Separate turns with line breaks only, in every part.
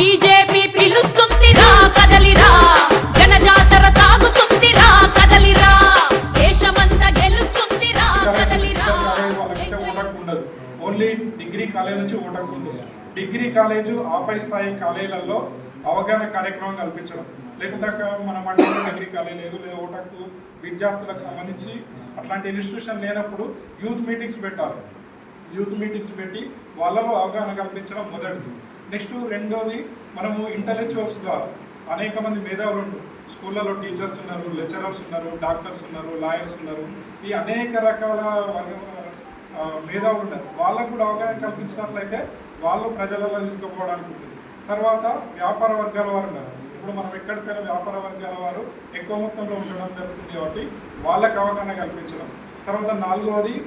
BJP పిలుస్తుందిరా కదలిరా. జనజాతర సాగుతుందిరా కదలిరా. దేశమంతా గెలుస్తుందిరా కదలిరా.
ఓటకు ఉండదు ఓన్లీ డిగ్రీ కాలేజ్ నుంచి ఓటకు ఉంది డిగ్రీ కాలేజ్ ఆపై స్థాయి కాలేజీలలో అవగాహన కార్యక్రమం కల్పించడం. లేకుంటే మన మండలంలో డిగ్రీ కాలేజ్ లేదు లేదా ఓటకు విద్యార్థులకు సంబంధించి అట్లాంటి ఇన్స్టిట్యూషన్ లేనప్పుడు యూత్ మీటింగ్స్ పెట్టాలి. యూత్ మీటింగ్స్ పెట్టి వాళ్ళలో అవగాహన కల్పించడం మొదటిది. నెక్స్ట్ రెండోది మనము ఇంటలెక్చువల్స్గా అనేక మంది మేధావులు ఉంటారు స్కూళ్ళలో టీచర్స్ ఉన్నారు లెక్చరర్స్ ఉన్నారు డాక్టర్స్ ఉన్నారు లాయర్స్ ఉన్నారు. ఈ అనేక రకాల వర్గ- మేధావులు ఉన్నారు. వాళ్ళకు కూడా అవగాహన కల్పించినట్లయితే వాళ్ళు ప్రజలలో తీసుకుపోవడానికి ఉంటుంది. తర్వాత వ్యాపార వర్గాల వారు ఉన్నారు. ఇప్పుడు మనం ఎక్కడికైనా వ్యాపార వర్గాల వారు ఎక్కువ మొత్తంలో ఉండడం జరుగుతుంది కాబట్టి వాళ్ళకి అవగాహన కల్పించడం. తర్వాత నాలుగవది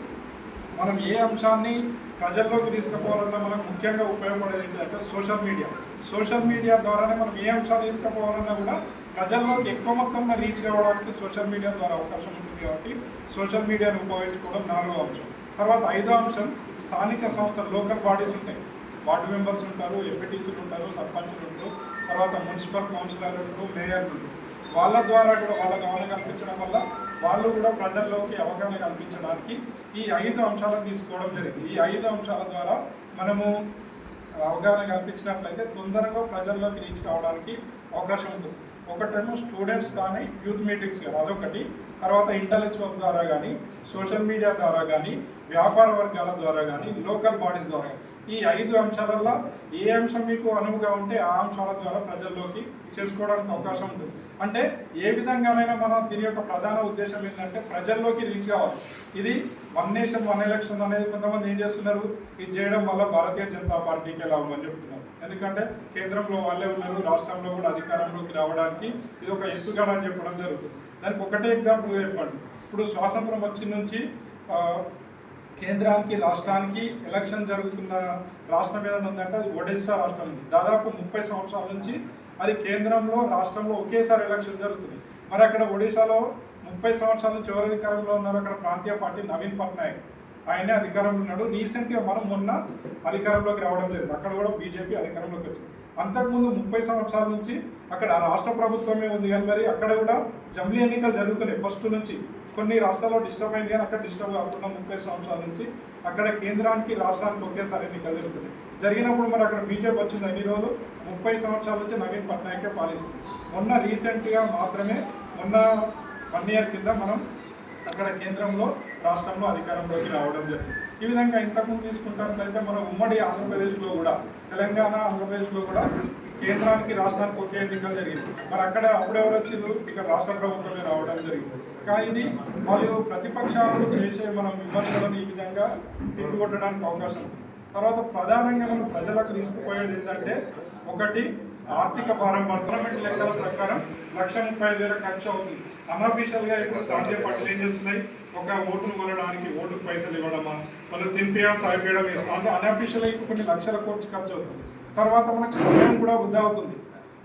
మనం ఏ అంశాన్ని ప్రజల్లోకి తీసుకుపోవాలన్నా మనకు ముఖ్యంగా ఉపయోగపడేది ఏంటంటే సోషల్ మీడియా. సోషల్ మీడియా ద్వారానే మనం ఏ అంశాన్ని తీసుకుపోవాలన్నా కూడా ప్రజల్లోకి ఎక్కువ మొత్తంలో రీచ్ కావడానికి సోషల్ మీడియా ద్వారా అవకాశం ఉంటుంది కాబట్టి సోషల్ మీడియాను ఉపయోగించుకోవడం నాలుగో అంశం. తర్వాత ఐదో అంశం స్థానిక సంస్థలు లోకల్ బాడీస్ ఉంటాయి. వార్డు మెంబర్స్ ఉంటారు ఎంపీటీసీలు ఉంటారు సర్పంచులు ఉంటారు. తర్వాత మున్సిపల్ కౌన్సిలర్లు ఉంటారు మేయర్లు ఉంటారు. వాళ్ళ ద్వారా కూడా వాళ్ళ గమనం కల్పించడం వల్ల వాళ్ళు కూడా ప్రజల్లోకి అవగాహన కల్పించడానికి ఈ ఐదు అంశాలను తీసుకోవడం జరిగింది. ఈ ఐదు అంశాల ద్వారా మనము అవగాహన కల్పించినట్లయితే తొందరగా ప్రజల్లోకి రీచ్ కావడానికి అవకాశం ఉంటుంది. ఒకటేమో స్టూడెంట్స్ కానీ యూత్ మీటింగ్స్ కానీ అదొకటి. తర్వాత ఇంటలెక్చువల్ ద్వారా కానీ సోషల్ మీడియా ద్వారా కానీ వ్యాపార వర్గాల ద్వారా కానీ లోకల్ బాడీస్ ద్వారా ఈ ఐదు అంశాలలో ఏ అంశం మీకు అనువుగా ఉంటే ఆ అంశాల ద్వారా ప్రజల్లోకి చేసుకోవడానికి అవకాశం ఉంటుంది అంటే ఏ విధంగానైనా మన దీని యొక్క ప్రధాన ఉద్దేశం ఏంటంటే ప్రజల్లోకి రీచ్ కావాలి. ఇది వన్ నేషన్ వన్ ఎలక్షన్ అనేది కొంతమంది ఏం చేస్తున్నారు? ఇది చేయడం వల్ల భారతీయ జనతా పార్టీకి లాభం అని చెప్తున్నారు. ఎందుకంటే కేంద్రంలో వాళ్ళే ఉన్నారు రాష్ట్రంలో కూడా అధికారంలోకి రావడానికి ఇది ఒక ఎత్తుగడ అని చెప్పడం జరుగుతుంది. దానికి ఒకటే ఎగ్జాంపుల్ చెప్పండి. ఇప్పుడు స్వాతంత్రం వచ్చి నుంచి కేంద్రానికి రాష్ట్రానికి ఎలక్షన్ జరుగుతున్న రాష్ట్రం ఏదైనా ఉందంటే అది ఒడిశా రాష్ట్రం ఉంది. దాదాపు ముప్పై సంవత్సరాల నుంచి అది కేంద్రంలో రాష్ట్రంలో ఒకేసారి ఎలక్షన్ జరుగుతుంది. మరి అక్కడ ఒడిశాలో ముప్పై సంవత్సరాల నుంచి ఎవరు అధికారంలో ఉన్నారు అక్కడ ప్రాంతీయ పార్టీ నవీన్ పట్నాయక్. ఆయనే అధికారంలో ఉన్నాడు. రీసెంట్గా మనం మొన్న అధికారంలోకి రావడం లేదు అక్కడ కూడా బీజేపీ అధికారంలోకి వచ్చింది. అంతకుముందు ముప్పై సంవత్సరాల నుంచి అక్కడ ఆ రాష్ట్ర ప్రభుత్వమే ఉంది కానీ మరి అక్కడ కూడా జమిలీ ఎన్నికలు జరుగుతున్నాయి. ఫస్ట్ నుంచి కొన్ని రాష్ట్రాల్లో డిస్టర్బ్ అయింది కానీ అక్కడ డిస్టర్బ్ కాకుండా ముప్పై సంవత్సరాల నుంచి అక్కడ కేంద్రానికి రాష్ట్రానికి ఒకేసారి ఎన్నికలు జరుగుతున్నాయి. జరిగినప్పుడు మరి అక్కడ బీజేపీ వచ్చింది. అన్ని రోజులు? ముప్పై సంవత్సరాల నుంచి నవీన్ పట్నాయకే పాలిస్తుంది. మొన్న రీసెంట్గా మాత్రమే మొన్న వన్ ఇయర్ కింద మనం అక్కడ కేంద్రంలో రాష్ట్రంలో అధికారంలోకి రావడం జరిగింది. ఈ విధంగా ఇంతకుముందు తీసుకున్నట్లయితే మన ఉమ్మడి ఆంధ్రప్రదేశ్లో కూడా తెలంగాణ ఆంధ్రప్రదేశ్లో కూడా కేంద్రానికి రాష్ట్రానికి ఒకే ఎన్నికలు జరిగింది మరి అక్కడ అప్పుడెవరు వచ్చిండ్రు ఇక్కడ రాష్ట్ర ప్రభుత్వమే రావడం జరిగింది. కానీ ఇది వాళ్ళు ప్రతిపక్షాలు చేసే మనం విమర్శలను ఈ విధంగా తిప్పికొట్టడానికి అవకాశం ఉంది. తర్వాత ప్రధానంగా మనం ప్రజలకు తీసుకుపోయేది ఏంటంటే ఒకటి ఆర్థిక భారం గవర్నమెంట్ లెక్కల ప్రకారం లక్ష ముప్పై ఐదు వేల ఖర్చు అవుతుంది. అనఫీషియల్గా ఇప్పుడు ప్రాంతీయ పార్టీలు ఏం చేస్తున్నాయి? ఒక ఓటును కొనడానికి ఓటు పైసలు ఇవ్వడమా? వాళ్ళు తినిపించడం తాగిపోయడం అంటే అనఫీషియల్గా కొన్ని లక్షల కోట్లు ఖర్చు అవుతుంది. తర్వాత మనకు సమయం కూడా వృధా అవుతుంది.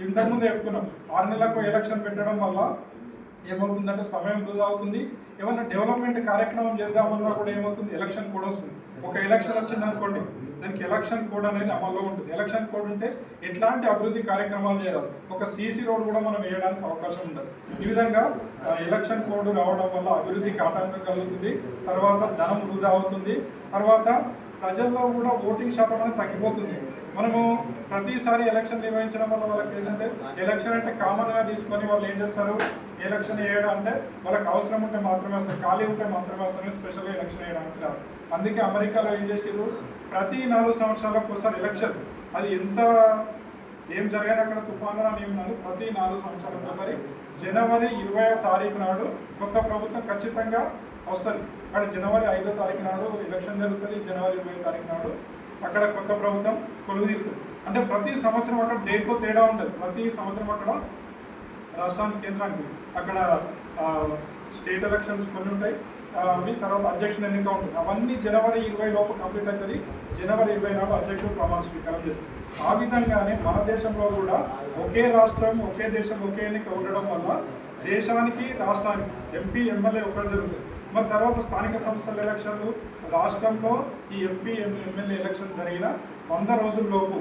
ఇంతకుముందు చెప్పుకున్నాం ఆరు నెలలకు ఎలక్షన్ పెట్టడం వల్ల ఏమవుతుందంటే సమయం వృధా అవుతుంది. ఏమన్నా డెవలప్మెంట్ కార్యక్రమం చేద్దామన్నా కూడా ఏమవుతుంది? ఎలక్షన్ కోడ్ వస్తుంది. ఒక ఎలక్షన్ వచ్చింది అనుకోండి దానికి ఎలక్షన్ కోడ్ అనేది అమల్లో ఉంటుంది. ఎలక్షన్ కోడ్ ఉంటే ఎట్లాంటి అభివృద్ధి కార్యక్రమాలు చేయాలి? ఒక సీసీ రోడ్ కూడా మనం వేయడానికి అవకాశం ఉండదు. ఈ విధంగా ఎలక్షన్ కోడ్ రావడం వల్ల అభివృద్ధికి ఆటంకం కలుగుతుంది. తర్వాత ధనం వృధా అవుతుంది. తర్వాత ప్రజల్లో కూడా ఓటింగ్ శాతం అనేది తగ్గిపోతుంది. మనము ప్రతిసారి ఎలక్షన్ నిర్వహించడం వల్ల వాళ్ళకి ఏంటంటే ఎలక్షన్ అంటే కామన్గా తీసుకొని వాళ్ళు ఏం చేస్తారు? ఎలక్షన్ వేయడం అంటే వాళ్ళకి అవసరం ఉంటే మాత్రమే వస్తారు ఖాళీ ఉంటే మాత్రమే వస్తారు స్పెషల్గా ఎలక్షన్ వేయడానికి రాదు. అందుకే అమెరికాలో ఏం చేసారు ప్రతి నాలుగు సంవత్సరాలకు ఒకసారి ఎలక్షన్. అది ఎంత ఏం జరిగినా అక్కడ తుఫాను అని ఏం ప్రతి నాలుగు సంవత్సరాలకు ఒకసారి జనవరి ఇరవై తారీఖు నాడు కొత్త ప్రభుత్వం ఖచ్చితంగా వస్తుంది. అక్కడ జనవరి ఐదో తారీఖు నాడు ఎలక్షన్ జరుగుతుంది జనవరి ఇరవై తారీఖు నాడు అక్కడ కొత్త ప్రభుత్వం కొలువు తీరుతుంది అంటే ప్రతి సంవత్సరం అక్కడ డేట్లో తేడా ఉంటుంది. ప్రతి సంవత్సరం అక్కడ రాష్ట్రానికి కేంద్రానికి అక్కడ స్టేట్ ఎలక్షన్స్ కొన్ని ఉంటాయి. అవి తర్వాత అధ్యక్షుడు ఎన్నిక ఉంటుంది. అవన్నీ జనవరి ఇరవై లోపు కంప్లీట్ అవుతుంది. జనవరి ఇరవై నాడు అధ్యక్షుడు ప్రమాణ స్వీకారం చేస్తుంది. ఆ విధంగానే మన దేశంలో కూడా ఒకే రాష్ట్రం ఒకే దేశం ఒకే ఎన్నిక ఉండడం వల్ల దేశానికి రాష్ట్రానికి ఎంపీ ఎమ్మెల్యే ఒకటి జరుగుతుంది మరి తర్వాత స్థానిక సంస్థల ఎలక్షన్లు రాష్ట్రంలో ఈ ఎంపీ ఎమ్మెల్యే ఎలక్షన్ జరిగిన వంద రోజుల్లోపు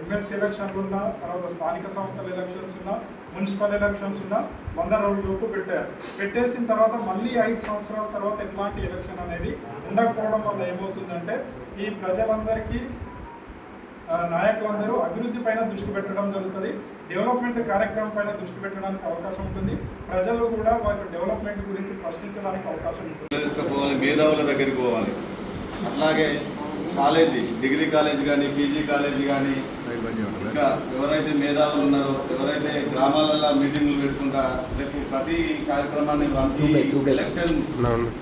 ఎమ్మెల్సీ ఎలక్షన్లు ఉన్నా తర్వాత స్థానిక సంస్థల ఎలక్షన్స్ ఉన్నా మున్సిపల్ ఎలక్షన్స్ ఉన్నా వంద రోజులకు పెట్టారు. పెట్టేసిన తర్వాత మళ్ళీ ఐదు సంవత్సరాల తర్వాత ఎట్లాంటి ఎలక్షన్ అనేది ఉండకపోవడం వల్ల ఏమవుతుందంటే ఈ ప్రజలందరికీ నాయకులందరూ అభివృద్ధి పైన దృష్టి పెట్టడం జరుగుతుంది. డెవలప్మెంట్ కార్యక్రమం పైన దృష్టి పెట్టడానికి అవకాశం ఉంటుంది. ప్రజలు కూడా వారి డెవలప్మెంట్ గురించి ప్రశ్నించడానికి అవకాశం ఉంటుంది.
తీసుకుపోవాలి మేధావుల దగ్గరికి పోవాలి. అట్లాగే కాలేజీ డిగ్రీ కాలేజ్ కానీ పీజీ కాలేజీ కానీ ఇంకా ఎవరైతే మేధావులు ఉన్నారో ఎవరైతే గ్రామాలలో మీటింగ్లు పెట్టుకుంటా రేపు ప్రతి కార్యక్రమాన్ని ఎలక్షన్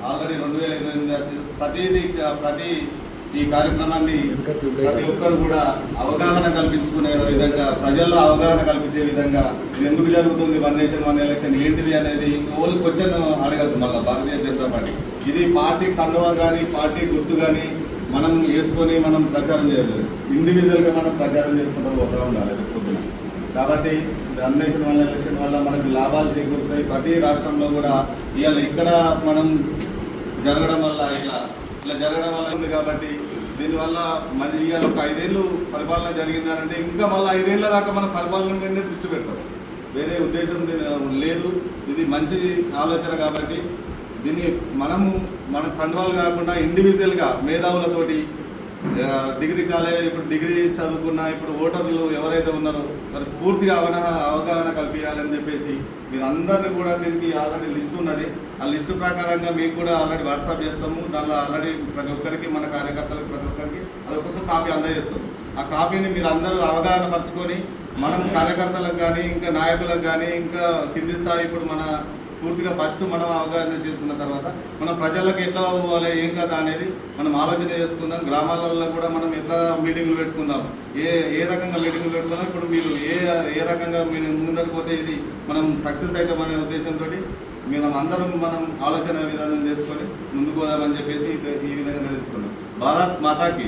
ఆల్రెడీ రెండు వేల ఇరవై ఎనిమిది ప్రతిదీ ప్రతి ఈ కార్యక్రమాన్ని ప్రతి ఒక్కరు కూడా అవగాహన కల్పించుకునే విధంగా ప్రజల్లో అవగాహన కల్పించే విధంగా ఇది ఎందుకు జరుగుతుంది వన్ నేషన్ వన్ ఎలక్షన్ ఏంటిది అనేది ఓన్లీ క్వశ్చన్ అడగద్దు మళ్ళీ భారతీయ జనతా పార్టీ. ఇది పార్టీ కండువా కానీ పార్టీ గుర్తు కానీ మనం వేసుకొని మనం ప్రచారం చేయలేదు ఇండివిజువల్గా మనం ప్రచారం చేసుకుంటూ పోతూ ఉండాలి పొద్దున. కాబట్టి వన్ నేషన్ వన్ ఎలక్షన్ వల్ల మనకు లాభాలు చేకూరుతాయి. ప్రతి రాష్ట్రంలో కూడా ఇవాళ ఇక్కడ మనం జరగడం వల్ల ఇలా ఇట్లా జరగడం వల్ల ఉంది కాబట్టి దీనివల్ల మరి ఇవాళ ఒక ఐదేళ్ళు పరిపాలన జరిగిందనంటే ఇంకా మళ్ళీ ఐదేళ్ళ దాకా మన పరిపాలన మీదనే దృష్టి పెడతాం. వేరే ఉద్దేశం లేదు. ఇది మంచి ఆలోచన కాబట్టి దీన్ని మనము మన కండువాలు కాకుండా ఇండివిజువల్గా మేధావులతోటి డిగ్రీ కాలేజ్ ఇప్పుడు డిగ్రీ చదువుకున్న ఇప్పుడు ఓటర్లు ఎవరైతే ఉన్నారో మరి పూర్తిగా అవగాహన అవగాహన కల్పించాలని చెప్పేసి మీరు అందరినీ కూడా దీనికి ఆల్రెడీ లిస్ట్ ఉన్నది. ఆ లిస్టు ప్రకారంగా మీకు కూడా ఆల్రెడీ వాట్సాప్ చేస్తాము. దానిలో ఆల్రెడీ ప్రతి ఒక్కరికి మన కార్యకర్తలకు ప్రతి ఒక్కరికి అది ఒక్కొక్క కాపీ అందజేస్తాం ఆ కాపీని మీరు అందరూ అవగాహన పరుచుకొని మనం కార్యకర్తలకు కానీ ఇంకా నాయకులకు కానీ ఇంకా కింది స్థాయి ఇప్పుడు మన పూర్తిగా ఫస్ట్ మనం అవగాహన చేసుకున్న తర్వాత మనం ప్రజలకు ఎట్లా పోవాలి ఏం కదా అనేది మనం ఆలోచన చేసుకుందాం. గ్రామాలలో కూడా మనం ఎట్లా మీటింగ్లు పెట్టుకుందాం? ఏ ఏ రకంగా మీటింగ్లు పెట్టుకుందాం ఇప్పుడు మీరు ఏ ఏ రకంగా మీరు ముందరికి పోతే ఇది మనం సక్సెస్ అవుతామనే ఉద్దేశంతో మనం అందరం మనం ఆలోచన విధానం చేసుకొని ముందుకు పోదామని చెప్పేసి ఈ విధంగా తెలుసుకున్నాం. భారత్ మాతాకి